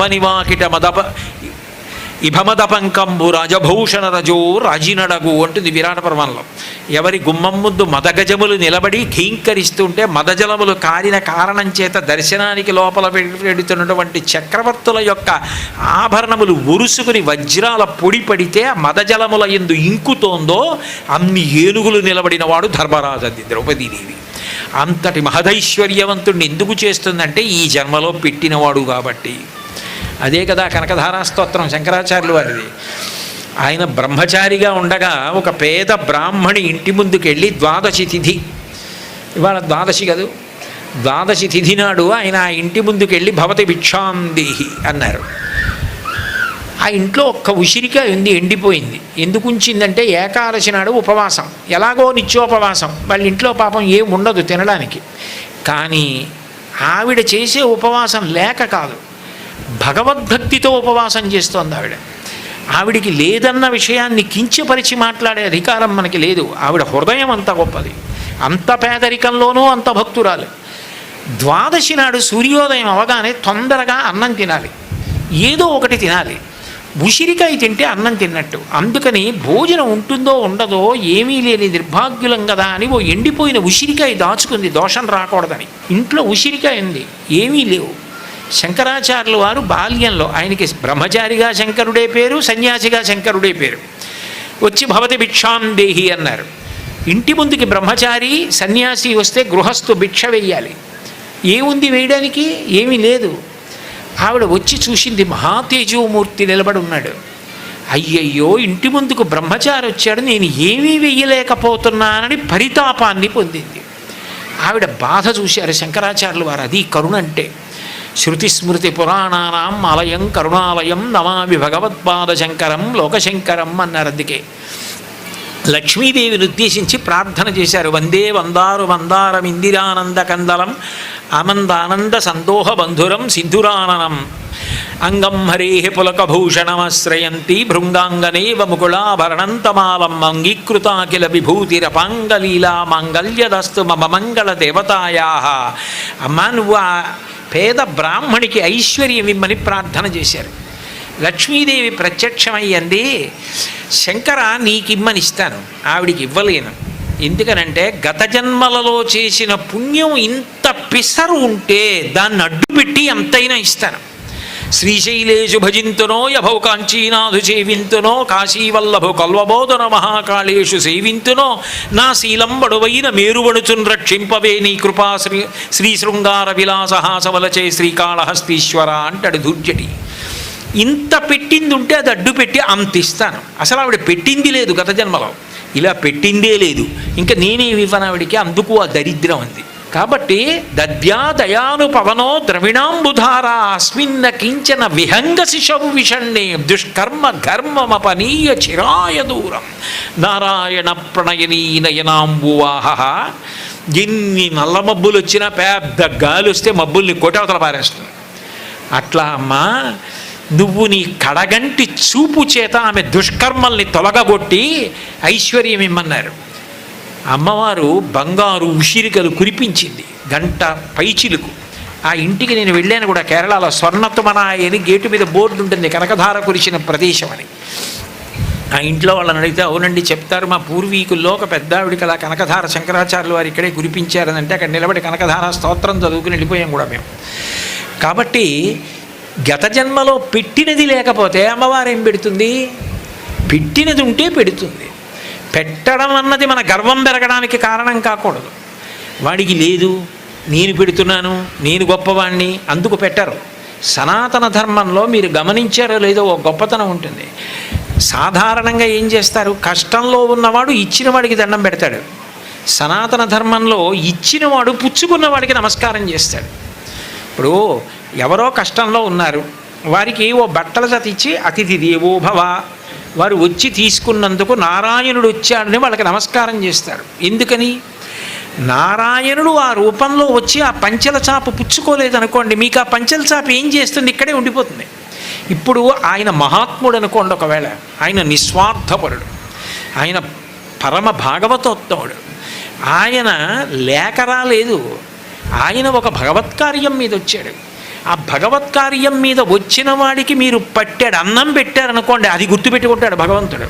వనివాకిట మదప ఇభమదపంకంబు రాజభూషణ రజో రాజినడగు అంటుంది విరాట పర్వంలో ఎవరి గుమ్మం ముందు మదగజములు నిలబడి ఘీంకరిస్తుంటే మదజలములు కారిన కారణం చేత దర్శనానికి లోపల పెడుతున్నటువంటి చక్రవర్తుల యొక్క ఆభరణములు ఉరుసుకుని వజ్రాల పొడి పడితే మదజలముల ఎందు ఇంకుతోందో అన్ని ఏనుగులు నిలబడిన వాడు ధర్మరాజది ద్రౌపదీదేవి. అంతటి మహదైశ్వర్యవంతుడిని ఎందుకు చేస్తుందంటే ఈ జన్మలో పెట్టినవాడు కాబట్టి. అదే కదా కనకధారా స్తోత్రం శంకరాచార్యులు వారిది. ఆయన బ్రహ్మచారిగా ఉండగా ఒక పేద బ్రాహ్మణి ఇంటి ముందుకెళ్ళి ద్వాదశి తిథి. ఇవాళ ద్వాదశి కదూ? ద్వాదశి తిథి నాడు ఆయన ఆ ఇంటి ముందుకెళ్ళి భవతి భిక్షాందేహి అన్నారు. ఆ ఇంట్లో ఒక్క ఉసిరికాయ ఉంది ఎండిపోయింది. ఎందుకు ఉంచిందంటే ఏకాదశి నాడు ఉపవాసం. ఎలాగో నిత్యోపవాసం. వాళ్ళ ఇంట్లో పాపం ఏం ఉండదు తినడానికి. కానీ ఆవిడ చేసే ఉపవాసం లేక కాదు. భగవద్భక్తితో ఉపవాసం చేస్తోంది ఆవిడ. ఆవిడికి లేదన్న విషయాన్ని కించపరిచి మాట్లాడే అధికారం మనకి లేదు. ఆవిడ హృదయం అంత గొప్పది. అంత పేదరికంలోనూ అంత భక్తురాలు. ద్వాదశి నాడు సూర్యోదయం అవగానే తొందరగా అన్నం తినాలి. ఏదో ఒకటి తినాలి. ఉసిరికాయ తింటే అన్నం తిన్నట్టు. అందుకని భోజనం ఉంటుందో ఉండదో ఏమీ లేని నిర్భాగ్యులం కదా అని ఓ ఎండిపోయిన ఉసిరికాయ దాచుకుంది. దోషం రాకూడదని. ఇంట్లో ఉసిరికాయ ఉంది. ఏమీ లేవు. శంకరాచార్యుల వారు బాల్యంలో ఆయనకి బ్రహ్మచారిగా శంకరుడే పేరు సన్యాసిగా శంకరుడే పేరు. వచ్చి భవతి భిక్షాం దేహి అన్నారు. ఇంటి ముందుకి బ్రహ్మచారి సన్యాసి వస్తే గృహస్థు భిక్ష వెయ్యాలి. ఏముంది వేయడానికి? ఏమీ లేదు. ఆవిడ వచ్చి చూసింది మహాతేజోమూర్తి నిలబడి ఉన్నాడు. అయ్యయ్యో ఇంటి ముందుకు బ్రహ్మచారి వచ్చాడు నేను ఏమీ వెయ్యలేకపోతున్నానని పరితాపాన్ని పొందింది. ఆవిడ బాధ చూశారు శంకరాచార్యులు వారు అది కరుణ అంటే శృతిస్మృతి పురాణానాం ఆలయం కరుణాలయం నమామి భగవత్పాదశంకరం లోకశంకరం అన్నారు అందుకే. లక్ష్మీదేవిని ఉద్దేశించి ప్రార్థన చేశారు. వందే వందారు వందారం ఇందిరానంద కందలం ఆనందానంద సందోహ బంధురం సింధురాననం అంగం హరే పులకభూషణమాశ్రయంతి భృంగాంగనేవ ముకుళాభరణంతమాలం అంగీకృతాఖిల విభూతిరపాంగలీలా మాంగళ్యదస్తు మమ మంగళ దేవతాయా. అమ్మా నువ్వు పేద బ్రాహ్మణికి ఐశ్వర్యం ఇమ్మని ప్రార్థన చేశారు. లక్ష్మీదేవి ప్రత్యక్షమయ్యంది శంకర నీకిమ్మని ఇస్తాను ఆవిడికి ఇవ్వలేను. ఎందుకనంటే గత జన్మలలో చేసిన పుణ్యం ఇంత పిసరు ఉంటే దాన్ని అడ్డుపెట్టి ఎంతైనా ఇస్తాను. శ్రీశైలేషు భజింతునో యభౌ కాంచీనాథు సేవింతునో కాశీవల్లభు కల్వబోధన మహాకాళేషు సేవింతునో నా శీలంబడువైన మేరువణుచున్ రక్షింపవే నీ కృపా శ్రీ శ్రీ శృంగార విలాసహాసవలచే శ్రీకాళహస్తీశ్వర అంటాడు దుర్జటి. ఇంత పెట్టింది ఉంటే అది అడ్డు పెట్టి అంత ఇస్తాను అసలు ఆవిడ పెట్టింది లేదు గత జన్మలో. ఇలా పెట్టిందే లేదు. ఇంకా నేనేమి ఇవ్వను ఆవిడికి? అందుకు ఆ దరిద్రం అంది. కాబట్టి దద్యాదయానుపవనో ద్రవిణాంబుధారా అస్మిన్న కించన విహంగ శిశవు విషణ్ణే దుష్కర్మ ఘర్మమపనీయ చిరాయ దూరం. నారాయణ ప్రణయనీ నయనాంబువాహ. ఎన్ని నల్ల మబ్బులు వచ్చినా పెద్ద గాలి వస్తే మబ్బుల్ని కొట్టవతల పారేస్తుంది. అట్లా అమ్మా నువ్వు నీ కడగంటి చూపు చేత ఆమె దుష్కర్మల్ని తొలగగొట్టి ఐశ్వర్యం ఇమ్మన్నారు. అమ్మవారు బంగారు ఉసిరికలు కురిపించింది గంట పైచిలుకు. ఆ ఇంటికి నేను వెళ్ళాను కూడా కేరళలో స్వర్ణత్వమనాయ అని గేటు మీద బోర్డు ఉంటుంది కనకధార కురిసిన ప్రదేశం అని. ఆ ఇంట్లో వాళ్ళని అడిగితే అవునండి చెప్తారు మా పూర్వీకుల్లో ఒక పెద్ద ఆవిడికి అలా కనకధార శంకరాచార్యులు వారు ఇక్కడే కురిపించారని అంటే అక్కడ నిలబడి కనకధార స్తోత్రం చదువుకుని వెళ్ళిపోయాం కూడా మేము. కాబట్టి గత జన్మలో పెట్టినది లేకపోతే అమ్మవారు ఏం పెడుతుంది? పెట్టినది ఉంటే పెడుతుంది. పెట్టడం అన్నది మన గర్వం పెరగడానికి కారణం కాకూడదు. వాడికి లేదు నేను పెడుతున్నాను నేను గొప్పవాణ్ణి అందుకు పెట్టరు. సనాతన ధర్మంలో మీరు గమనించారో లేదో ఒక గొప్పతనం ఉంటుంది. సాధారణంగా ఏం చేస్తారు? కష్టంలో ఉన్నవాడు ఇచ్చిన వాడికి దండం పెడతాడు. సనాతన ధర్మంలో ఇచ్చినవాడు పుచ్చుకున్న వాడికి నమస్కారం చేస్తాడు. ఇప్పుడు ఎవరో కష్టంలో ఉన్నారు. వారికి ఓ బట్టల జత ఇచ్చి అతిథి దేవో భవ వారు వచ్చి తీసుకున్నందుకు నారాయణుడు వచ్చాడని వాళ్ళకి నమస్కారం చేస్తారు. ఎందుకని? నారాయణుడు ఆ రూపంలో వచ్చి ఆ పంచల చాప పుచ్చుకోలేదనుకోండి మీకు ఆ పంచల చాప ఏం చేస్తుంది? ఇక్కడే ఉండిపోతుంది. ఇప్పుడు ఆయన మహాత్ముడు అనుకోండి ఒకవేళ ఆయన నిస్వార్థపరుడు ఆయన పరమ భాగవతోత్తముడు ఆయన లేఖ రాలేదు ఆయన ఒక భగవత్కార్యం మీద వచ్చాడు. ఆ భగవత్ కార్యం మీద వచ్చిన వాడికి మీరు పట్టాడు అన్నం పెట్టారనుకోండి అది గుర్తుపెట్టుకుంటాడు భగవంతుడు.